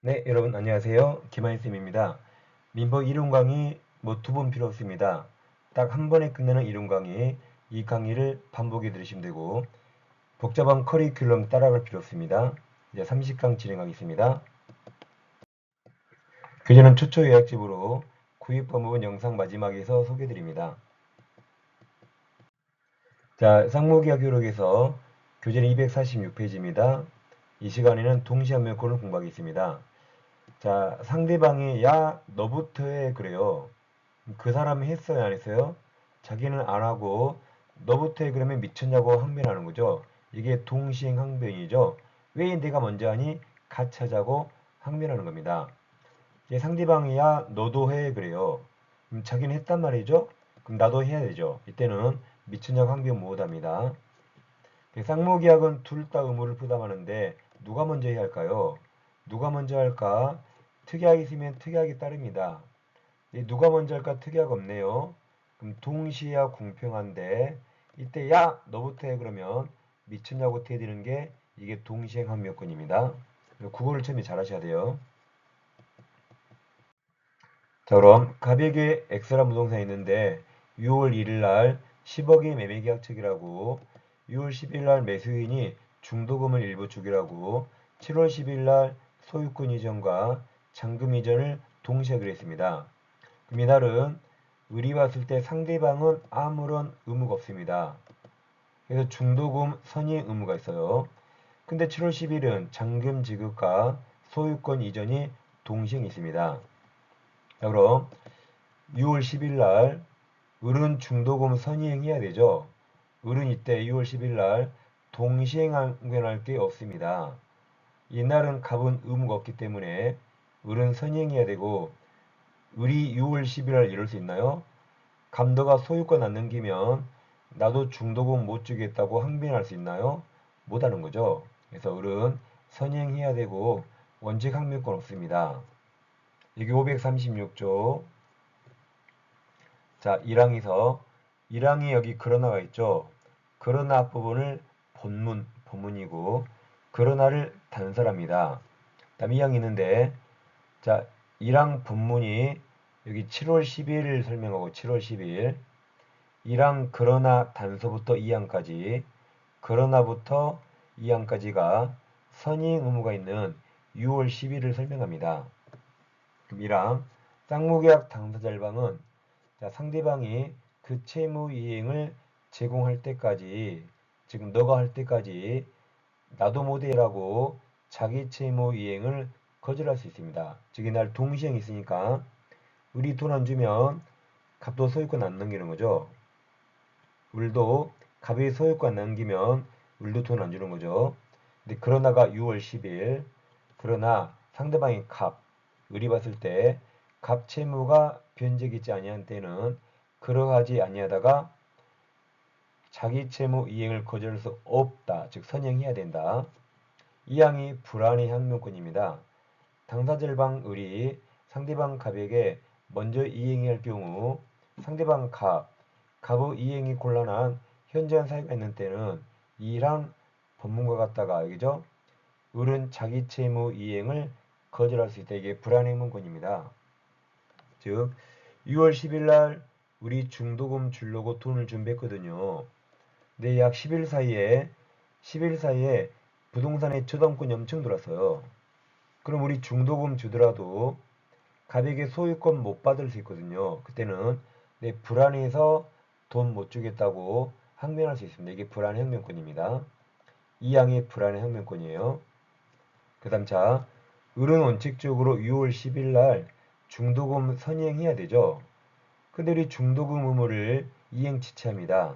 네, 여러분 안녕하세요. 김한희쌤입니다. 민법 이론 강의 뭐 두 번 필요 없습니다. 딱 한 번에 끝내는 이론 강의, 이 강의를 반복해 들으시면 되고 복잡한 커리큘럼 따라갈 필요 없습니다. 이제 30강 진행하겠습니다. 교재는 초초 요약집으로 구입 법무분 영상 마지막에서 소개해 드립니다. 자, 상무계약 교록에서 교재는 246페이지입니다. 이 시간에는 동시한명권을 공부하겠습니다. 자, 상대방이 야 너부터 해 그래요. 그 사람이 했어요 안 했어요? 자기는 안 하고 너부터 해 그러면 미쳤냐고 항변하는 거죠. 이게 동시행 항변이죠. 왜 내가 먼저 하니? 같이 하자고 항변하는 겁니다. 이제 상대방이 야 너도 해 그래요. 그럼 자기는 했단 말이죠. 그럼 나도 해야 되죠. 이때는 미쳤냐고 항변 못합니다. 쌍무계약은 둘 다 의무를 부담하는데 누가 먼저 해야 할까요? 누가 먼저 할까? 특약이 있으면 특약이 따릅니다. 누가 먼저 할까? 특약 없네요. 그럼 동시에야 공평한데 이때 야 너부터 해 그러면 미쳤냐고 해야 게 이게 동시행 합력권입니다. 국어를 처음에 잘 하셔야 돼요. 자 그럼 가백에 X란 부동산이 있는데 6월 1일 날 10억의 매매계약책이라고 6월 10일 날 매수인이 중도금을 일부 주기라고 7월 10일 날 소유권 이전과 잔금 이전을 동시에 했습니다. 그럼 이날은 의리 봤을 때 상대방은 아무런 의무가 없습니다. 그래서 중도금 선의 의무가 있어요. 근데 7월 10일은 잔금 지급과 소유권 이전이 동시에 있습니다. 자, 그럼 6월 10일 날 을은 중도금 선의행해야 되죠. 을은 이때 6월 10일 날 동시행할 게 없습니다. 이날은 갑은 의무가 없기 때문에 을은 선행해야 되고 을이 6월 10일 이럴 수 있나요? 감도가 소유권 안 넘기면 나도 중도금 못 주겠다고 항변할 수 있나요? 못하는 거죠. 그래서 을은 선행해야 되고 원칙 항변권 없습니다. 여기 536조 자 1항에서 1항이 여기 그러나가 있죠. 그러나 앞부분을 본문, 본문이고 그러나를 단설합니다. 다음 2항이 있는데 자 1항 본문이 여기 7월 10일을 설명하고 7월 10일 1항 그러나 단서부터 2항까지 그러나부터 2항까지가 선의행 의무가 있는 6월 10일을 설명합니다. 그럼 1항 쌍무계약 당사자 일방은 자, 상대방이 그 채무 이행을 제공할 때까지 지금 너가 할 때까지 나도 못해라고 자기 채무 이행을 거절할 수 있습니다. 즉 이날 동시행이 있으니까 우리 돈 안 주면 갑도 소유권 안 넘기는 거죠. 울도 갑이 소유권 안 남기면 울도 돈 안 주는 거죠. 근데 그러나가 6월 10일 그러나 상대방이 갑 을이 봤을 때 갑 채무가 변제기지 아니한 때는 그러하지 아니하다가 자기 채무 이행을 거절할 수 없다. 즉 선행해야 된다. 이 항이 불안의 항명권입니다. 당사절방 을이 상대방 갑에게 먼저 이행해야 할 경우 상대방 갑, 갑의 이행이 곤란한 현저한 사유가 있는 때는 이랑 법문과 같다가 여기죠. 을은 자기 채무 이행을 거절할 수 있다. 이게 불안행문권입니다. 즉 6월 10일 날 우리 중도금 주려고 돈을 준비했거든요. 근데 약 10일 사이에 10일 사이에 부동산에 저당권이 엄청 들었어요. 그럼 우리 중도금 주더라도 가백에 소유권 못 받을 수 있거든요. 그때는 내 불안해서 돈 못 주겠다고 항변할 수 있습니다. 이게 불안의 항변권입니다. 이 양이 불안의 항변권이에요. 그 다음 자, 을은 원칙적으로 6월 10일 날 중도금 선이행해야 되죠. 근데 우리 중도금 의무를 이행 지체합니다.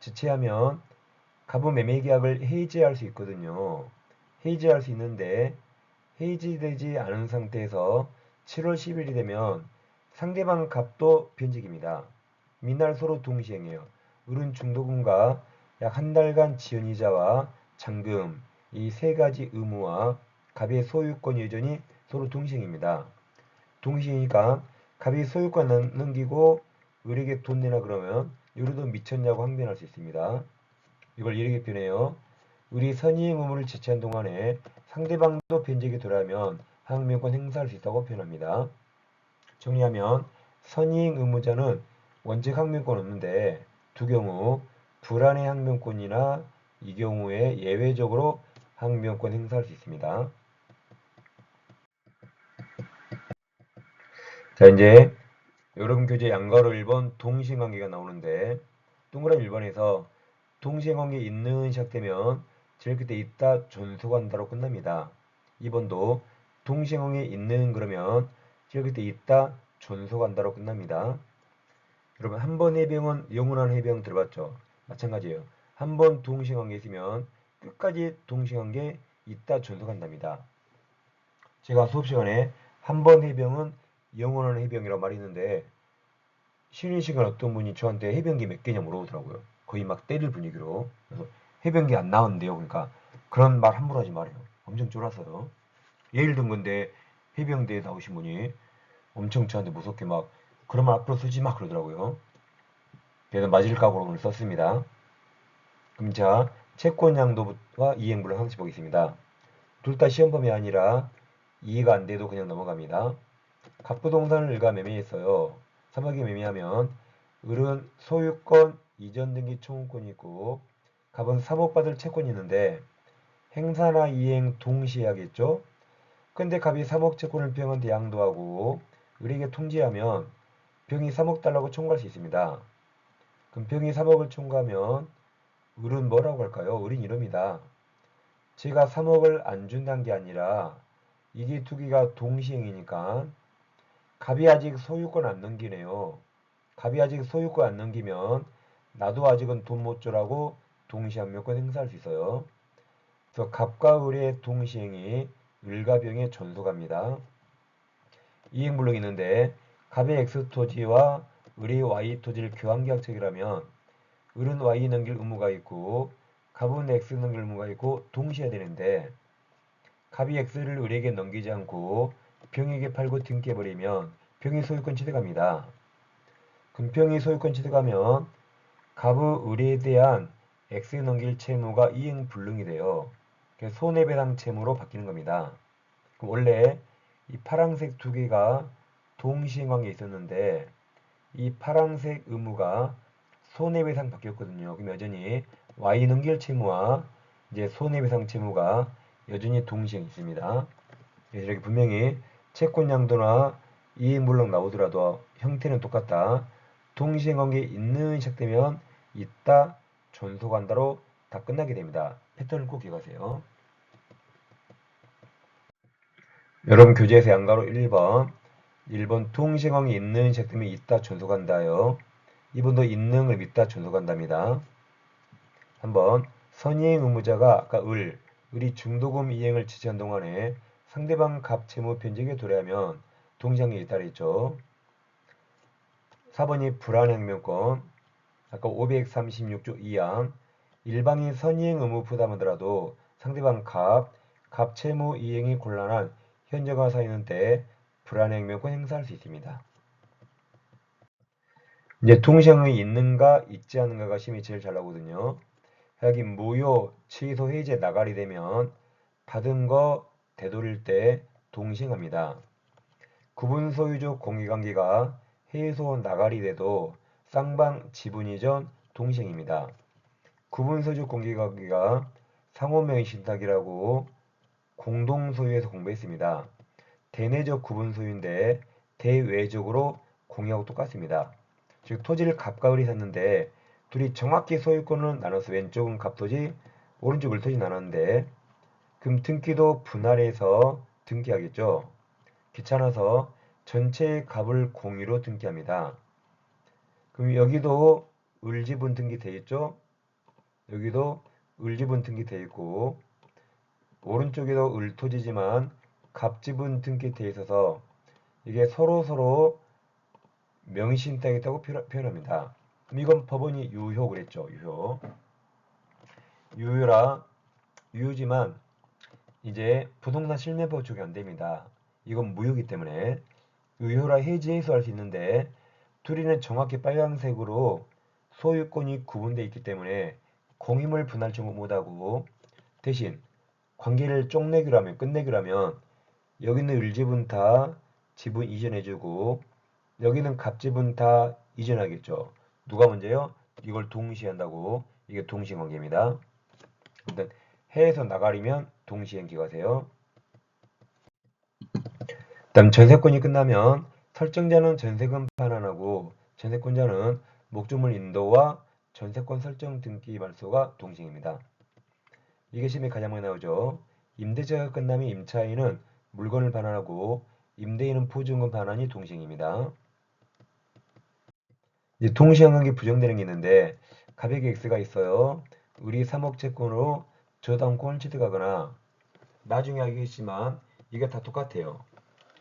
지체하면 가부 매매 계약을 해지할 수 있거든요. 해지할 수 있는데 해지되지 않은 상태에서 7월 10일이 되면 상대방 값도 변직입니다. 미날 서로 동시행해요. 을은 중도금과 약 한 달간 지연 이자와 잔금 이 세 가지 의무와 갑의 소유권 예전이 서로 동시행입니다. 동시행이니까 갑이 소유권 넘기고 을에게 돈 내나 그러면 요리도 미쳤냐고 항변할 수 있습니다. 이걸 이렇게 표현해요. 우리 선의행 의무를 제치한 동안에 상대방도 변제기 돌아면 항명권 행사할 수 있다고 표현합니다. 정리하면 선의행 의무자는 원칙 항명권 없는데 두 경우 불안의 항명권이나 이 경우에 예외적으로 항명권 행사할 수 있습니다. 자 이제 여러분 교재 양가로 1번 동시관계가 나오는데 동그란 1번에서 동시관계 있는 시작되면 끝에 있다 존속한다로 끝납니다. 2번도 동시관계 있는 그러면 끝에 있다 존속한다로 끝납니다. 여러분 한 번 해병은 영원한 해병 들어봤죠? 마찬가지예요. 한 번 동시관계 있으면 끝까지 동시관계 있다 존속한답니다. 제가 수업 시간에 한 번 해병은 영원한 해병이라고 말했는데 쉬는 시간 어떤 분이 저한테 해병기 몇 개냐 물어보더라고요. 거의 막 때릴 분위기로. 그래서 해병기 안 나왔는데요. 그러니까 그런 말 함부로 하지 말아요. 엄청 쫄았어요. 예를 든 건데 해병대에 나오신 분이 엄청 저한테 무섭게 막 그런 말 앞으로 쓰지 마 그러더라고요. 그래서 맞을 각오로 오늘 썼습니다. 그럼 자 채권 양도와 이행불능 항시 보겠습니다. 둘 다 시험 범위 아니라 이해가 안 돼도 그냥 넘어갑니다. 갑부동산을 을과 매매했어요. 3억에 매매하면 을은 소유권 이전 등기 청구권이 있고 갑은 3억 받을 채권이 있는데 행사나 이행 동시에 하겠죠. 근데 갑이 3억 채권을 병한테 양도하고 을에게 통지하면 병이 3억 달라고 청구할 수 있습니다. 그럼 병이 3억을 청구하면 을은 뭐라고 할까요? 을은 이럽니다. 제가 3억을 안 준다는 게 아니라 이게 두 개가 동시행이니까 갑이 아직 소유권 안 넘기네요. 갑이 아직 소유권 안 넘기면 나도 아직은 돈못 줘라고 동시항명권 행사할 수 있어요. 그래서 갑과 을의 동시행이 을과 병에 전속합니다. 이행불능이 있는데 갑의 X토지와 을의 Y토지를 교환계약책이라면 을은 Y 넘길 의무가 있고 갑은 X 넘길 의무가 있고 동시에 되는데 갑이 X를 을에게 넘기지 않고 병에게 팔고 등기해버리면 병이 소유권 취득합니다. 병이 소유권 취득하면 갑의 을에 대한 X에 넘길 채무가 이행불능이 돼요. 그래서 손해배상 채무로 바뀌는 겁니다. 원래 이 파란색 두 개가 동시행관계에 있었는데 이 파란색 의무가 손해배상 바뀌었거든요. 그럼 여전히 Y 넘길 채무와 이제 손해배상 채무가 여전히 동시행 있습니다. 이렇게 분명히 채권 양도나 이행 물론 나오더라도 형태는 똑같다. 동시행관계 있는 시작되면 있다, 존속한다로 다 끝나게 됩니다. 패턴을 꼭 기억하세요. 여러분 교재에서 양가로 1번 1번 동시행관계 있는 시작되면 있다, 존속한다요. 2번도 있는을 믿다, 존속한답니다. 한번 선이행 의무자가 아까 을, 을이 중도금 이행을 지시한 동안에 상대방 갑 채무 변직에 도래하면 동시행에 잇따르죠. 4번이 불안행명권 아까 536조 2항 일방이 선이행 의무 부담하더라도 상대방 갑, 갑 채무 이행이 곤란한 현저가 사이는 때 불안행명권 행사할 수 있습니다. 이제 동시행이 있는가 있지 않은가가 심이 제일 잘 나오거든요. 여기 무효, 취소, 해제, 나가리 되면 받은 거 되돌릴 때 동시행합니다. 구분 소유적 공개관계가 해소, 나가리 돼도 쌍방 지분 이전 동시행입니다. 구분 소유적 공개관계가 상호명의 신탁이라고 공동 소유에서 공부했습니다. 대내적 구분 소유인데 대외적으로 공유하고 똑같습니다. 즉 토지를 갑과 을이 샀는데 둘이 정확히 소유권을 나눠서 왼쪽은 갑토지 오른쪽 을토지 나눴는데 그럼 등기도 분할해서 등기하겠죠. 귀찮아서 전체 값을 공유로 등기합니다. 그럼 여기도 을지분 등기 돼 있죠? 여기도 을지분 등기 돼 있고 오른쪽에도 을토지지만 갑지분 등기 돼 있어서 이게 서로 서로 명의신탁이있다고 표현합니다. 그럼 이건 법원이 유효 그랬죠. 유효. 유효라 유효지만 이제 부동산 실매법 적용 안 됩니다. 이건 무효기 때문에 유효라 해지 해소할 수 있는데 둘이는 정확히 빨간색으로 소유권이 구분되어 있기 때문에 공임을 분할 청구 못하고 대신 관계를 끝내기로 하면 여기는 을지분 다 지분 이전해주고 여기는 갑지분 다 이전하겠죠. 누가 먼저요? 이걸 동시에 한다고 이게 동시 관계입니다. 일단 해에서 나가리면 동시행기가세요. 다음 전세권이 끝나면 설정자는 전세금 판단하고 전세권자는 목조물 인도와 전세권 설정 등기 말소가 동시행입니다. 이게 시험에 가장 많이 나오죠. 임대차가 끝나면 임차인은 물건을 반환하고 임대인은 보증금 반환이 동시행입니다. 이제 동시행관계 부정되는 게 있는데 가백의 X가 있어요. 우리 3억 채권으로 저당권 취득하거나 나중에 알겠지만 이게 다 똑같아요.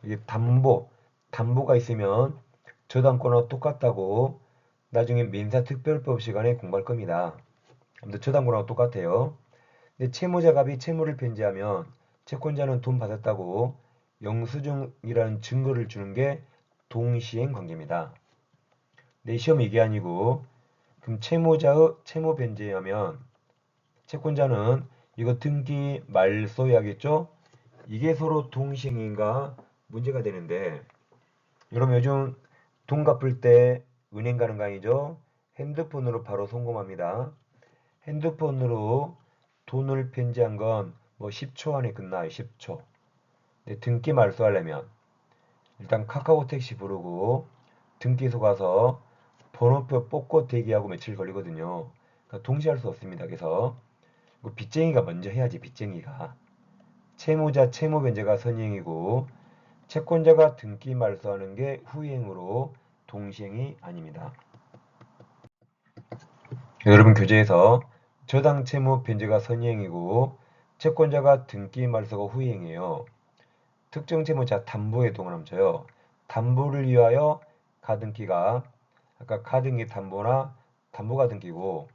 이게 담보, 담보가 있으면 저당권과 똑같다고 나중에 민사특별법 시간에 공부할 겁니다. 아무튼 저당권하고 똑같아요. 근데 채무자 갑이 채무를 변제하면 채권자는 돈 받았다고 영수증이라는 증거를 주는 게 동시행 관계입니다. 내 시험 이게 아니고 그럼 채무자의 채무 변제하면 채권자는 이거 등기 말소해야겠죠? 이게 서로 동시행인가 문제가 되는데 여러분 요즘 돈 갚을 때 은행 가는 거 아니죠? 핸드폰으로 바로 송금합니다. 핸드폰으로 돈을 변제한 건 뭐 10초 안에 끝나요. 10초. 근데 등기 말소하려면 일단 카카오 택시 부르고 등기소 가서 번호표 뽑고 대기하고 며칠 걸리거든요. 그러니까 동시에 할 수 없습니다. 그래서 그 빚쟁이가 먼저 해야지 빚쟁이가. 채무자 채무 변제가 선행이고 채권자가 등기 말소하는 게 후행으로 동시행이 아닙니다. 여러분 교재에서 저당 채무 변제가 선행이고 채권자가 등기 말소가 후행이에요. 특정 채무자 담보에 동원함쳐요. 담보를 위하여 가등기가 아까 가등기 담보나 담보가 등기고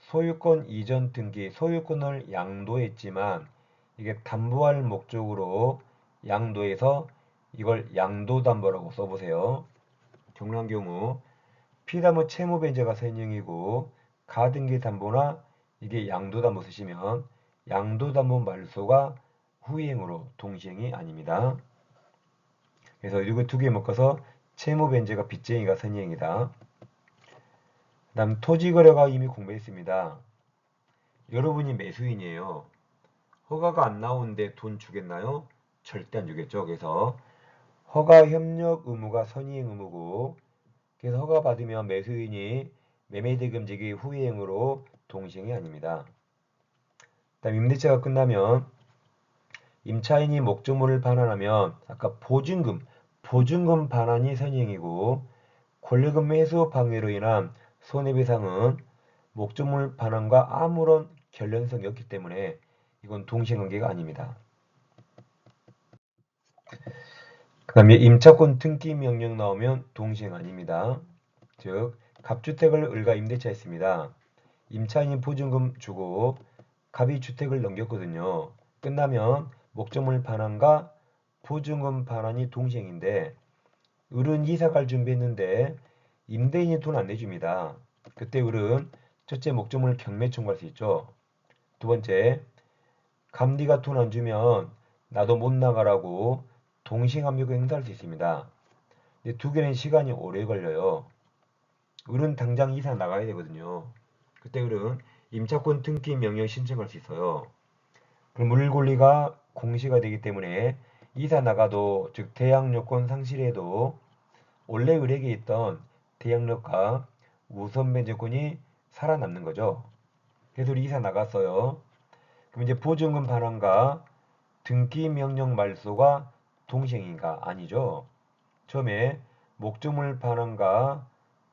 소유권 이전 등기 소유권을 양도했지만 이게 담보할 목적으로 양도해서 이걸 양도담보라고 써보세요. 경우한 경우 피담보 채무 변제가 선행이고 가등기 담보나 이게 양도담보 쓰시면 양도담보 말소가 후행으로 동시행이 아닙니다. 그래서 이거 두 개 묶어서 채무 변제가 빚쟁이가 선행이다. 그 다음 토지거래가 이미 공부했습니다. 여러분이 매수인이에요. 허가가 안 나오는데 돈 주겠나요? 절대 안 주겠죠. 그래서 허가 협력 의무가 선의행 의무고 그래서 허가 받으면 매수인이 매매대 금지기 후행으로 동시행이 아닙니다. 다음 임대차가 끝나면 임차인이 목조물을 반환하면 아까 보증금 보증금 반환이 선행이고 권리금 매수 방해로 인한 손해배상은 목조물 반환과 아무런 결연성이 없기 때문에 이건 동시행관계가 아닙니다. 그 다음에 임차권 등기 명령 나오면 동시행 아닙니다. 즉 갑주택을 을가 임대차했습니다. 임차인이 보증금 주고 갑이 주택을 넘겼거든요. 끝나면 목적물 반환과 보증금 반환이 동시행인데 을은 이사 갈 준비했는데 임대인이 돈 안 내줍니다. 그때 을은 첫째 목적물 경매 청구할 수 있죠. 두 번째 감리가 돈 안 주면 나도 못 나가라고 동시행압력을 행사할 수 있습니다. 두 개는 시간이 오래 걸려요. 을은 당장 이사 나가야 되거든요. 그때 을은 임차권 등기 명령 신청할 수 있어요. 그럼 물 권리가 공시가 되기 때문에 이사 나가도 즉 대항력권 상실에도 원래 을에게 있던 대항력과 우선 변제권이 살아남는 거죠. 그래서 이사 나갔어요. 그럼 이제 보증금 반환과 등기 명령 말소가 동시행인가? 아니죠. 처음에 목조물 반환과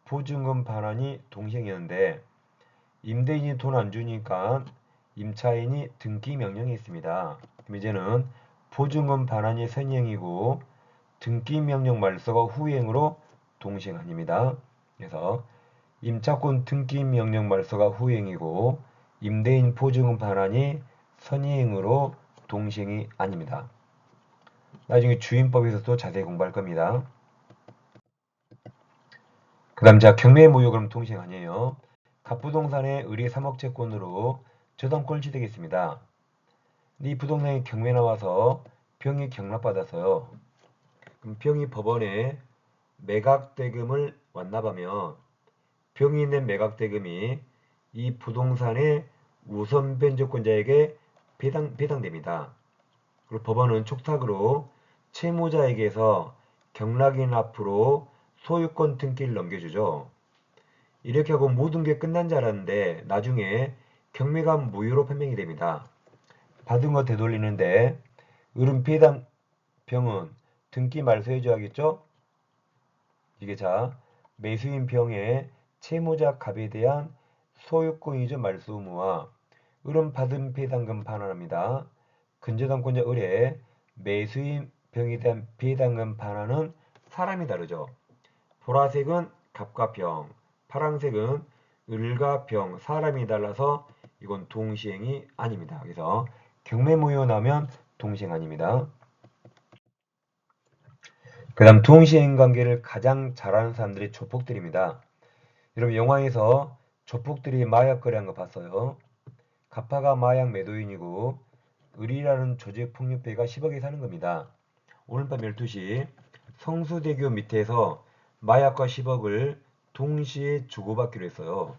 보증금 반환이 동시행이었는데 임대인이 돈 안 주니까 임차인이 등기 명령이 있습니다. 이제는 보증금 반환이 선행이고 등기 명령 말소가 후행으로 동시행 아닙니다. 그래서 임차권 등기 명령 말소가 후행이고 임대인 보증금 반환이 선행으로 동시행이 아닙니다. 나중에 주임법에서도 자세히 공부할 겁니다. 그 다음 자 경매 무효 그럼 동시행 아니에요. 갑부동산의 의리 3억 채권으로 저당권을 취득했습니다. 이 부동산이 경매 나와서 병이 경락받아서요. 그럼 병이 법원에 매각대금을 완납하면 병이 낸 매각대금이 이 부동산의 우선 변조권자에게 배당, 배당됩니다. 그리고 법원은 촉탁으로 채무자에게서 경락인 앞으로 소유권 등기를 넘겨주죠. 이렇게 하고 모든 게 끝난 줄 알았는데 나중에 경매가 무효로 판명이 됩니다. 받은 거 되돌리는데 을은 배당 병은 등기 말소해줘야겠죠? 이게 자 매수인 병의 채무자 갑에 대한 소유권이죠 말소 의무와 을은 받은 배당금 반환합니다. 근저당권자 을에 매수인 병에 대한 배당금 반환은 사람이 다르죠. 보라색은 갑과 병, 파란색은 을과 병, 사람이 달라서 이건 동시행이 아닙니다. 그래서 경매 무효 나면 동시행 아닙니다. 그 다음 동시행 관계를 가장 잘하는 사람들이 조폭들입니다. 여러분 영화에서 조폭들이 마약 거래한 거 봤어요. 가파가 마약 매도인이고 을이라는 조직 폭력배가 10억에 사는 겁니다. 오늘 밤 12시 성수대교 밑에서 마약과 10억을 동시에 주고받기로 했어요.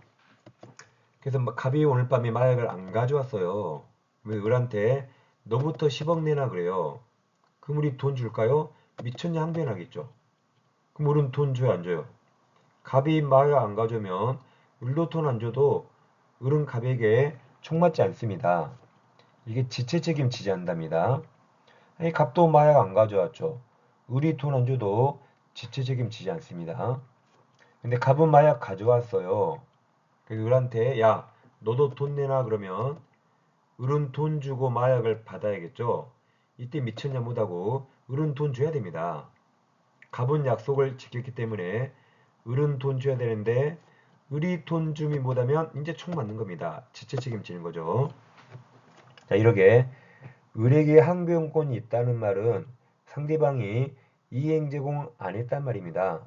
그래서 막 갑이 오늘 밤에 마약을 안 가져왔어요. 왜 을한테 너부터 10억 내나 그래요. 그럼 우리 돈 줄까요? 미쳤냐 항변 하겠죠. 그럼 우리는 돈 줘요 안 줘요? 갑이 마약 안 가져오면 을도 돈 안 줘도 을은 갑에게 총 맞지 않습니다. 이게 지체 책임 지지한답니다. 갑도 마약 안 가져왔죠. 을이 돈안 줘도 지체 책임 지지 않습니다. 근데 갑은 마약 가져왔어요. 그 을한테 야 너도 돈 내놔 그러면 을은 돈 주고 마약을 받아야겠죠. 이때 미쳤냐 못하고 을은 돈 줘야 됩니다. 갑은 약속을 지켰기 때문에 을은 돈 줘야 되는데 을이 돈 줌이 못하면 이제 총 맞는 겁니다. 지체 책임지는 거죠. 자 이렇게 을에게 항변권이 있다는 말은 상대방이 이행 제공 안 했단 말입니다.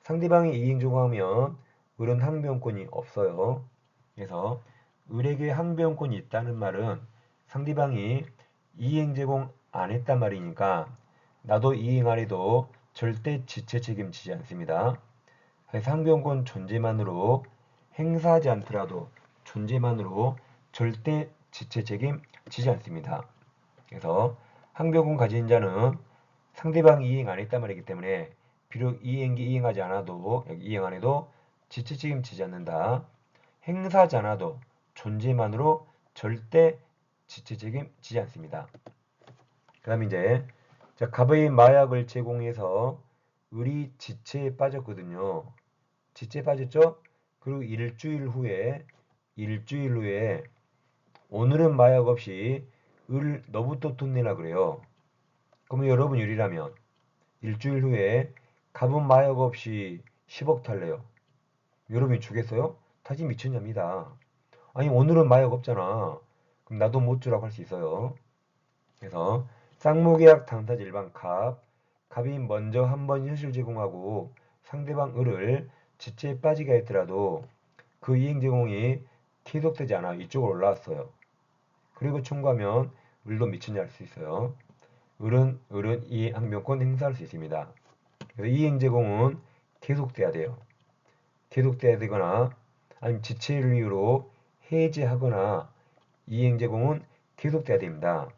상대방이 이행 제공하면 을은 항변권이 없어요. 그래서 을에게 항변권이 있다는 말은 상대방이 이행 제공 안 했단 말이니까 나도 이행 안 해도 절대 지체 책임지지 않습니다. 그래서 항변권 존재만으로 행사하지 않더라도 존재만으로 절대 지체 책임 지지 않습니다. 그래서 항변권 가진 자는 상대방이 이행 안 했단 말이기 때문에 비록 이행기 이행하지 않아도 이행 안 해도 지체 책임 지지 않는다. 행사하지 않아도 존재만으로 절대 지체 책임 지지 않습니다. 그 다음 이제 자, 갑의 마약을 제공해서 을이 지체에 빠졌거든요. 지체에 빠졌죠? 그리고 일주일 후에 일주일 후에 오늘은 마약 없이 을 내라 그래요. 그러면 여러분 율이라면 일주일 후에 갑은 마약 없이 10억 탈래요. 여러분이 주겠어요? 다시 미쳤냐입니다. 아니 오늘은 마약 없잖아. 그럼 나도 못 주라고 할 수 있어요. 그래서 쌍무계약 당사자 일반 갑 갑이 먼저 한 번 현실 제공하고 상대방 을을 지체에 빠지게 했더라도 그 이행 제공이 계속되지 않아 이쪽으로 올라왔어요. 그리고 청구하면 을도 미쳤냐 할수 있어요. 을은 을은 이 항변권 행사할 수 있습니다. 그래서 이행 제공은 계속돼야 돼요. 계속돼야 되거나 아니면 지체를 이유로 해지하거나 이 행 제공은 계속돼야 됩니다.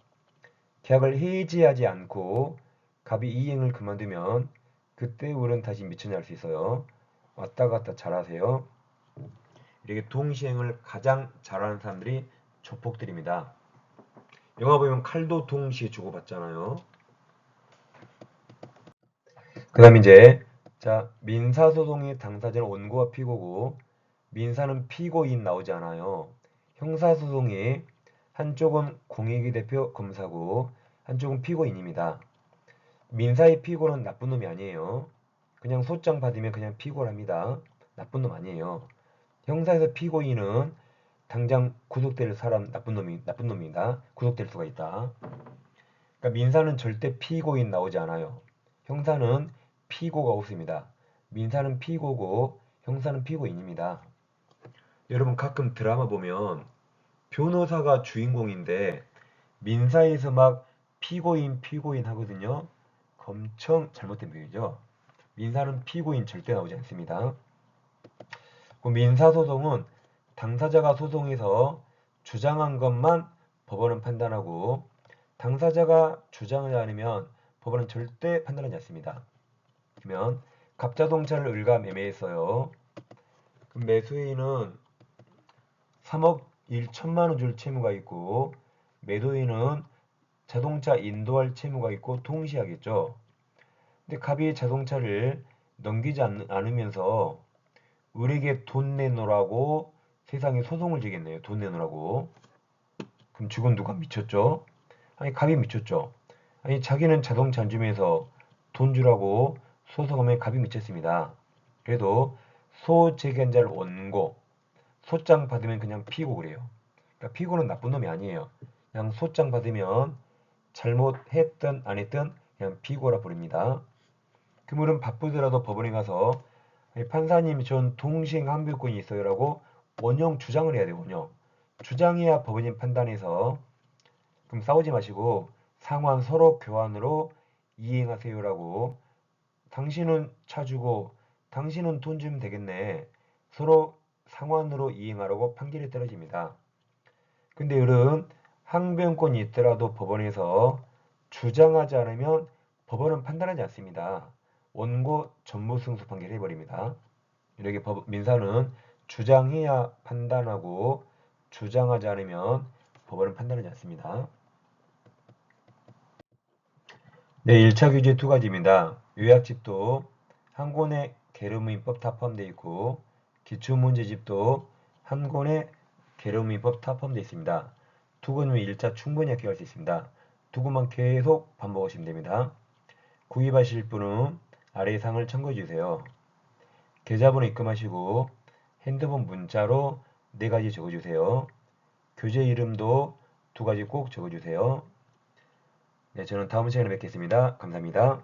계약을 해지하지 않고 갑이 이행을 그만두면 그때 을은 다시 미쳤냐 할수 있어요. 왔다 갔다 잘하세요. 이렇게 동시행을 가장 잘하는 사람들이 조폭들입니다. 영화 보면 칼도 동시에 주고받잖아요. 그 다음 이제 자 민사소송의 당사자는 원고와 피고고 민사는 피고인 나오지 않아요. 형사소송이 한쪽은 공익위 대표 검사고 한쪽은 피고인입니다. 민사의 피고는 나쁜 놈이 아니에요. 그냥 소장 받으면 그냥 피고랍니다. 나쁜 놈 아니에요. 형사에서 피고인은 당장 구속될 사람 나쁜 놈이 나쁜 놈이다. 구속될 수가 있다. 그러니까 민사는 절대 피고인 나오지 않아요. 형사는 피고가 없습니다. 민사는 피고고 형사는 피고인입니다. 여러분 가끔 드라마 보면 변호사가 주인공인데 민사에서 막 피고인 피고인 하거든요. 엄청 잘못된 표현이죠. 민사는 피고인 절대 나오지 않습니다. 그 민사소송은 당사자가 소송에서 주장한 것만 법원은 판단하고 당사자가 주장하지 않으면 법원은 절대 판단하지 않습니다. 그러면 갑자동차를 을가 매매했어요. 그럼 매수인은 3억 1천만 원 줄 채무가 있고 매도인은 자동차 인도할 채무가 있고 동시하겠죠. 근데 갑이 자동차를 넘기지 않, 않으면서 을에게 돈 내놓으라고 세상에 소송을 지겠네요. 돈 내놓으라고. 그럼 누가 미쳤죠? 아니 갑이 미쳤죠. 아니 자기는 자동차 안 주면서 돈 주라고 소송하면 갑이 미쳤습니다. 그래도 소재견자를 원고 소장 받으면 그냥 피고 그래요. 그러니까 피고는 나쁜 놈이 아니에요. 그냥 소장 받으면 잘못했든 안 했든 그냥 피고라 부릅니다. 그물은 바쁘더라도 법원에 가서 판사님 전 동시행 항변권이 있어요라고 원형 주장을 해야. 원형. 주장해야 법원이 판단해서 그럼 싸우지 마시고 상환 서로 교환으로 이행하세요라고 당신은 차 주고 당신은 돈 주면 되겠네. 서로 상환으로 이행하라고 판결이 떨어집니다. 근데 을은 항변권이 있더라도 법원에서 주장하지 않으면 법원은 판단하지 않습니다. 원고 전무 승소 판결 해버립니다. 이렇게 법, 민사는 주장해야 판단하고 주장하지 않으면 법원은 판단하지 않습니다. 네, 1차 규제 두 가지입니다. 요약집도 한 권의 계름문법 다 포함되어 있고 기출문제집도 한 권의 계름문법 다 포함되어 있습니다. 두 권이면 1차 충분히 합격할 수 있습니다. 두 권만 계속 반복하시면 됩니다. 구입하실 분은 아래 상을 참고해 주세요. 계좌번호 입금하시고 핸드폰 문자로 네 가지 적어주세요. 교재 이름도 두 가지 꼭 적어주세요. 네, 저는 다음 시간에 뵙겠습니다. 감사합니다.